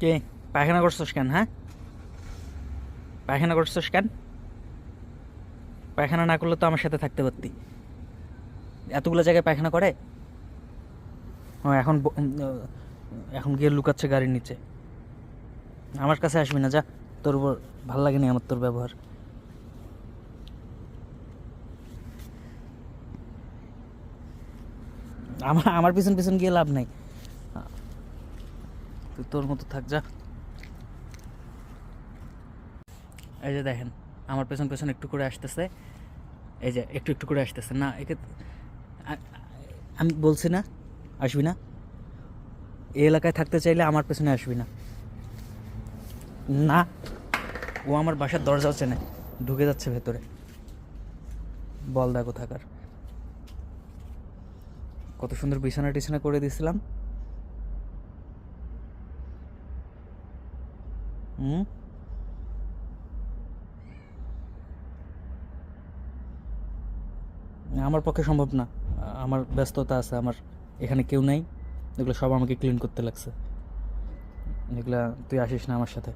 কে? পায়খানা করছিস কেন হ্যাঁ? পায়খানা করছিস কেন? পায়খানা না করলে তো আমার সাথে থাকতে পারতি। এতগুলো জায়গায় পায়খানা করে? ও, এখন এখন গিয়ে লুকাচ্ছে গাড়ির নিচে। আমার কাছে আসবি না, যা। তোর উপর ভালো লাগেনি আমার তোর ব্যবহার। আমার আমার পিছন পিছন গিয়ে লাভ নাই। তুই তোর মতো থাক, যা। এই যে দেখেন, আমার পেছন পেছন একটু করে আসতেছে। এই যে একটু একটু করে আসতেছে, না, একে আমি বলছি না, আসবি না। এই এলাকায় থাকতে চাইলে আমার পেছনে আসবি না। না, ও আমার বাসার দরজাও চেনে, ঢুকে যাচ্ছে ভেতরে। বল দেখো থাকার কত সুন্দর বিছানা টিছানা করে দিয়েছিলাম হুম আমার পক্ষে সম্ভব না। আমার ব্যস্ততা আছে, আমার এখানে কেউ নাই। এগুলো সব আমাকে ক্লিন করতে লাগছে। এগুলা তুই আসিস না আমার সাথে।